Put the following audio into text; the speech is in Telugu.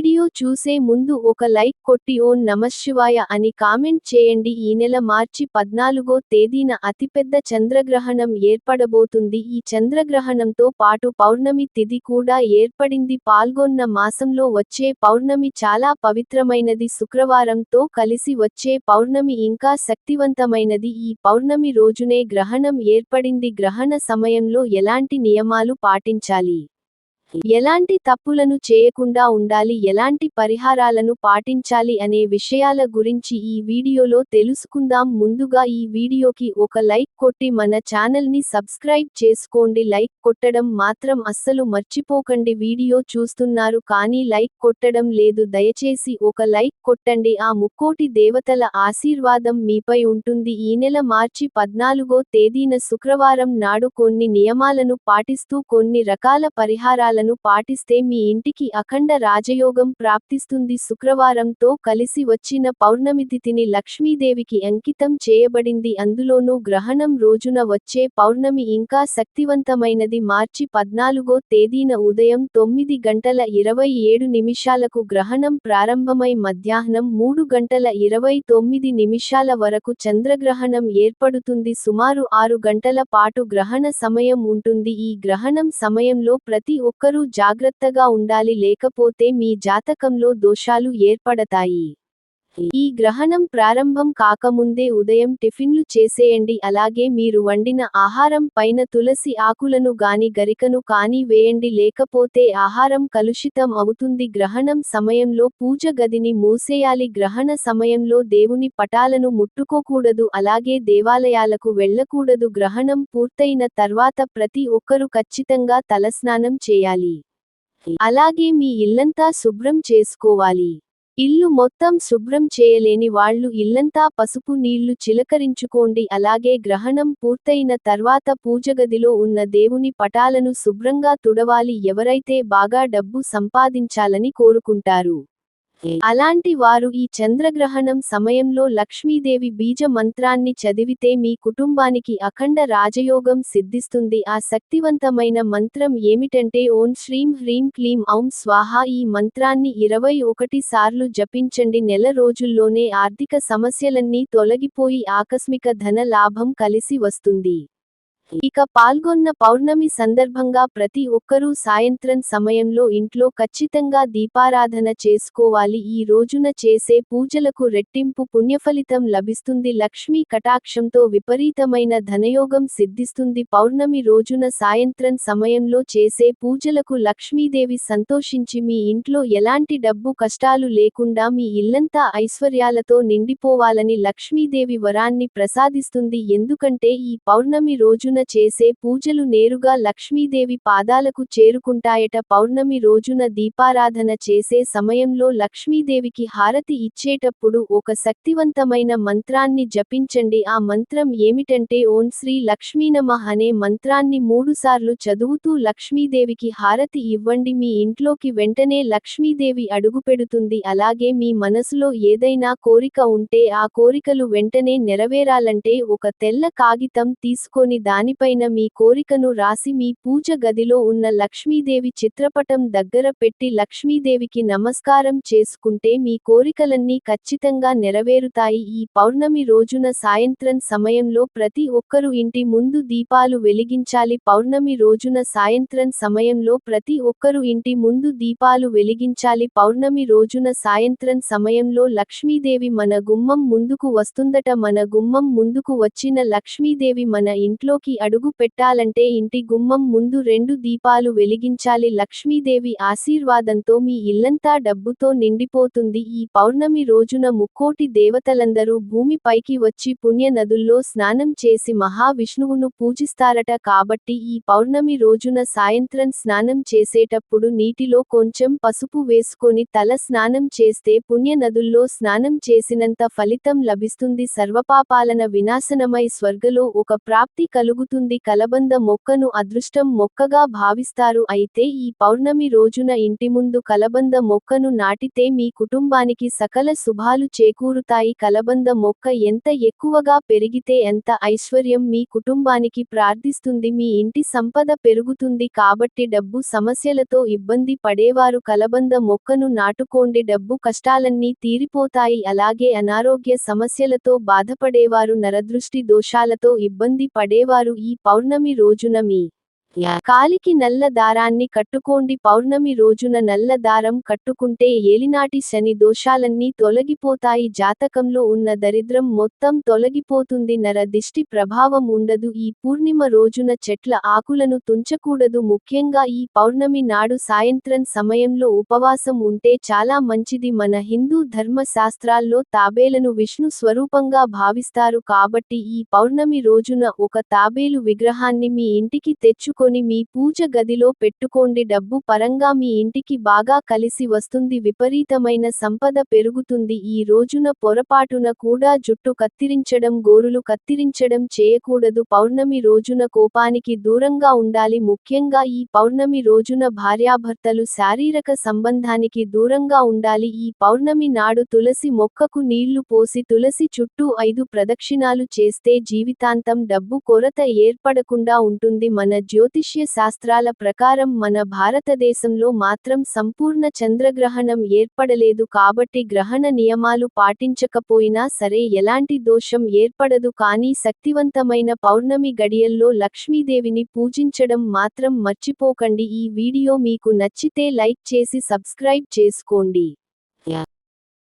వీడియో చూసే ముందు ఒక లైక్ కొట్టి ఓం నమశివాయ అని కామెంట్ చేయండి. ఈ నెల మార్చి పద్నాలుగో తేదీన అతిపెద్ద చంద్రగ్రహణం ఏర్పడబోతుంది. ఈ చంద్రగ్రహణంతో పాటు పౌర్ణమి తిథి కూడా ఏర్పడింది. పాల్గొన్న మాసంలో వచ్చే పౌర్ణమి చాలా పవిత్రమైనది. శుక్రవారంతో కలిసి వచ్చే పౌర్ణమి ఇంకా శక్తివంతమైనది. ఈ పౌర్ణమి రోజునే గ్రహణం ఏర్పడింది. గ్రహణ సమయంలో ఎలాంటి నియమాలు పాటించాలి? ఎలాంటి తప్పులను చేయకుండా ఉండాలి ఎలాంటి పరిహారాలను పాటించాలి అనే విషయాల గురించి ఈ వీడియోలో తెలుసుకుందాం. ముందుగా ఈ వీడియోకి ఒక లైక్ కొట్టి మన ఛానల్ని సబ్స్క్రైబ్ చేసుకోండి. లైక్ కొట్టడం మాత్రం అస్సలు మర్చిపోకండి. వీడియో చూస్తున్నారు కానీ లైక్ కొట్టడం లేదు. దయచేసి ఒక లైక్ కొట్టండి. ఆ ముక్కోటి దేవతల ఆశీర్వాదం మీపై ఉంటుంది. ఈ నెల మార్చి పద్నాలుగో తేదీన శుక్రవారం నాడు కొన్ని నియమాలను పాటిస్తూ కొన్ని రకాల నియమాలను పాటిస్తే మీ ఇంటికి అఖండ రాజయోగం ప్రాప్తిస్తుంది. శుక్రవారంతో కలిసి వచ్చిన పౌర్ణమి తిథిని లక్ష్మీదేవికి అంకితం చేయబడింది. అందులోనూ గ్రహణం రోజున వచ్చే పౌర్ణమి ఇంకా శక్తివంతమైనది. మార్చి పద్నాలుగో తేదీన ఉదయం తొమ్మిది గంటల ఇరవై ఏడు నిమిషాలకు గ్రహణం ప్రారంభమై మధ్యాహ్నం మూడు గంటల ఇరవై తొమ్మిది నిమిషాల వరకు చంద్రగ్రహణం ఏర్పడుతుంది. సుమారు ఆరు గంటల పాటు గ్రహణ సమయం ఉంటుంది. ఈ గ్రహణం సమయంలో ప్రతి ఒక్క ఒక్కరూ జాగ్రత్తగా ఉండాలి లేకపోతే మీ జాతకంలో దోషాలు ఏర్పడతాయి. ఈ గ్రహణం ప్రారంభం కాకముందే ఉదయం టిఫిన్లు చేసేయండి అలాగే మీరు వండిన ఆహారం పైన తులసి ఆకులను గాని గరికను కాని వేయండి లేకపోతే ఆహారం కలుషితం అవుతుంది. గ్రహణం సమయంలో పూజ గదిని మూసేయాలి. గ్రహణ సమయంలో దేవుని పటాలను ముట్టుకోకూడదు అలాగే దేవాలయాలకు వెళ్ళకూడదు. గ్రహణం పూర్తయిన తర్వాత ప్రతి ఒక్కరూ ఖచ్చితంగా తలస్నానం చేయాలి. అలాగే మీ ఇల్లంతా శుభ్రం చేసుకోవాలి. ఇల్లు మొత్తం శుభ్రం చేయలేని వాళ్ళు ఇల్లంతా పసుపు నీళ్ళు చిలకరించుకోండి. అలాగే గ్రహణం పూర్తయిన తర్వాత పూజగదిలో ఉన్న దేవుని పటాలను శుభ్రంగా తుడవాలి. ఎవరైతే బాగా డబ్బు సంపాదించాలని కోరుకుంటారు. అలాంటి వారు ఈ చంద్రగ్రహణం సమయంలో లక్ష్మీదేవి బీజ మంత్రాన్ని చదివితే మీ కుటుంబానికి అఖండ రాజయోగం సిద్ధిస్తుంది. ఆ శక్తివంతమైన మంత్రం ఏమిటంటే ఓం శ్రీం హ్రీం క్లీం ఔం స్వాహ. ఈ మంత్రాన్ని ఇరవై ఒకటి సార్లు జపించండి. నెల రోజుల్లోనే ఆర్థిక సమస్యలన్నీ తొలగిపోయి ఆకస్మిక ధన లాభం కలిసి వస్తుంది. ఇక పాల్గొన్న పౌర్ణమి సందర్భంగా ప్రతి ఒక్కరూ సాయంత్రం సమయంలో ఇంట్లో ఖచ్చితంగా దీపారాధన చేసుకోవాలి. ఈ రోజున చేసే పూజలకు రెట్టింపు పుణ్యఫలితం లభిస్తుంది. లక్ష్మీ కటాక్షంతో విపరీతమైన ధనయోగం సిద్ధిస్తుంది. పౌర్ణమి రోజున సాయంత్రం సమయంలో చేసే పూజలకు లక్ష్మీదేవి సంతోషించి మీ ఇంట్లో ఎలాంటి డబ్బు కష్టాలు లేకుండా మీ ఇల్లంతా ఐశ్వర్యాలతో నిండిపోవాలని లక్ష్మీదేవి వరాన్ని ప్రసాదిస్తుంది. ఎందుకంటే ఈ పౌర్ణమి రోజున చేసే పూజలు నేరుగా లక్ష్మీదేవి పాదాలకు చేరుకుంటాయట. పౌర్ణమి రోజున దీపారాధన చేసే సమయంలో లక్ష్మీదేవికి హారతి ఇచ్చేటప్పుడు ఒక శక్తివంతమైన మంత్రాన్ని జపించండి. ఆ మంత్రం ఏమిటంటే ఓం శ్రీ లక్ష్మీనమ అనే మంత్రాన్ని మూడుసార్లు చదువుతూ లక్ష్మీదేవికి హారతి ఇవ్వండి. మీ ఇంట్లోకి వెంటనే లక్ష్మీదేవి అడుగుపెడుతుంది అలాగే మీ మనసులో ఏదైనా కోరిక ఉంటే ఆ కోరికలు వెంటనే నెరవేరాలంటే ఒక తెల్ల కాగితం తీసుకొని దాని దానిపైన మీ కోరికను రాసి మీ పూజ గదిలో ఉన్న లక్ష్మీదేవి చిత్రపటం దగ్గర పెట్టి లక్ష్మీదేవికి నమస్కారం చేసుకుంటే మీ కోరికలన్నీ ఖచ్చితంగా నెరవేరుతాయి. ఈ పౌర్ణమి రోజున సాయంత్రం సమయంలో ప్రతి ఒక్కరూ ఇంటి ముందు దీపాలు వెలిగించాలి. పౌర్ణమి రోజున సాయంత్రం సమయంలో ప్రతి ఒక్కరూ ఇంటి ముందు దీపాలు వెలిగించాలి. పౌర్ణమి రోజున సాయంత్రం సమయంలో లక్ష్మీదేవి మన గుమ్మం ముందుకు వస్తుందట. మన గుమ్మం ముందుకు వచ్చిన లక్ష్మీదేవి మన ఇంట్లోకి అడుగు పెట్టాలంటే ఇంటి గుమ్మం ముందు రెండు దీపాలు వెలిగించాలి. లక్ష్మీదేవి ఆశీర్వాదంతో మీ ఇల్లంతా డబ్బుతో నిండిపోతుంది. ఈ పౌర్ణమి రోజున ముక్కోటి దేవతలందరూ భూమిపైకి వచ్చి పుణ్య నదుల్లో స్నానం చేసి మహావిష్ణువును పూజిస్తారట. కాబట్టి ఈ పౌర్ణమి రోజున సాయంత్రం స్నానం చేసేటప్పుడు నీటిలో కొంచెం పసుపు వేసుకొని తల స్నానం చేస్తే పుణ్య నదుల్లో స్నానం చేసినంత ఫలితం లభిస్తుంది. సర్వపాపాలన వినాశనమై స్వర్గలో ఒక ప్రాప్తి కలుగు అవుతుంది కలబంద మొక్కను అదృష్టం మొక్కగా భావిస్తారు. అయితే ఈ పౌర్ణమి రోజున ఇంటి ముందు కలబంద మొక్కను నాటితే మీ కుటుంబానికి సకల శుభాలు చేకూరుతాయి. కలబంద మొక్క ఎంత ఎక్కువగా పెరిగితే ఎంత ఐశ్వర్యం మీ కుటుంబానికి ప్రార్థిస్తుంది. మీ ఇంటి సంపద పెరుగుతుంది కాబట్టి డబ్బు సమస్యలతో ఇబ్బంది పడేవారు. కలబంద మొక్కను నాటుకోండి. డబ్బు కష్టాలన్నీ తీరిపోతాయి. అలాగే అనారోగ్య సమస్యలతో బాధపడేవారు. నరదృష్టి దోషాలతో ఇబ్బంది పడేవారు. ఈ పౌర్ణమి రోజున మీ కాలికి నల్ల దారాన్ని కట్టుకోండి. పౌర్ణమి రోజున నల్ల దారం కట్టుకుంటే ఏలినాటి శని దోషాలన్నీ తొలగిపోతాయి. జాతకంలో ఉన్న దరిద్రం మొత్తం తొలగిపోతుంది. నర దిష్టి ప్రభావం ఉండదు. ఈ పూర్ణిమ రోజున చెట్ల ఆకులను తుంచకూడదు. ముఖ్యంగా ఈ పౌర్ణమి నాడు సాయంత్రం సమయంలో ఉపవాసం ఉంటే చాలా మంచిది. మన హిందూ ధర్మ శాస్త్రాల్లో తాబేలను విష్ణు స్వరూపంగా భావిస్తారు. కాబట్టి ఈ పౌర్ణమి రోజున ఒక తాబేలు విగ్రహాన్ని మీ ఇంటికి తెచ్చుకొని మీ పూజ గదిలో పెట్టుకోండి. డబ్బు పరంగా మీ ఇంటికి బాగా కలిసి వస్తుంది. విపరీతమైన సంపద పెరుగుతుంది. ఈ రోజున పొరపాటున కూడా జుట్టు కత్తిరించడం గోరులు కత్తిరించడం చేయకూడదు. పౌర్ణమి రోజున కోపానికి దూరంగా ఉండాలి. ముఖ్యంగా ఈ పౌర్ణమి రోజున భార్యాభర్తలు శారీరక సంబంధానికి దూరంగా ఉండాలి. ఈ పౌర్ణమి నాడు తులసి మొక్కకు నీళ్ళు పోసి తులసి చుట్టూ ఐదు ప్రదక్షిణాలు చేస్తే జీవితాంతం డబ్బు కొరత ఏర్పడకుండా ఉంటుంది. మన జ్యోతి జ్యోతిష్య శాస్త్రాల ప్రకారం మన భారతదేశంలో మాత్రం సంపూర్ణ చంద్రగ్రహణం ఏర్పడలేదు కాబట్టి గ్రహణ నియమాలు పాటించకపోయినా సరే ఎలాంటి దోషం ఏర్పడదు కానీ శక్తివంతమైన పౌర్ణమి గడియల్లో లక్ష్మీదేవిని పూజించడం మాత్రం మర్చిపోకండి. ఈ వీడియో మీకు నచ్చితే లైక్ చేసి సబ్స్క్రైబ్ చేసుకోండి.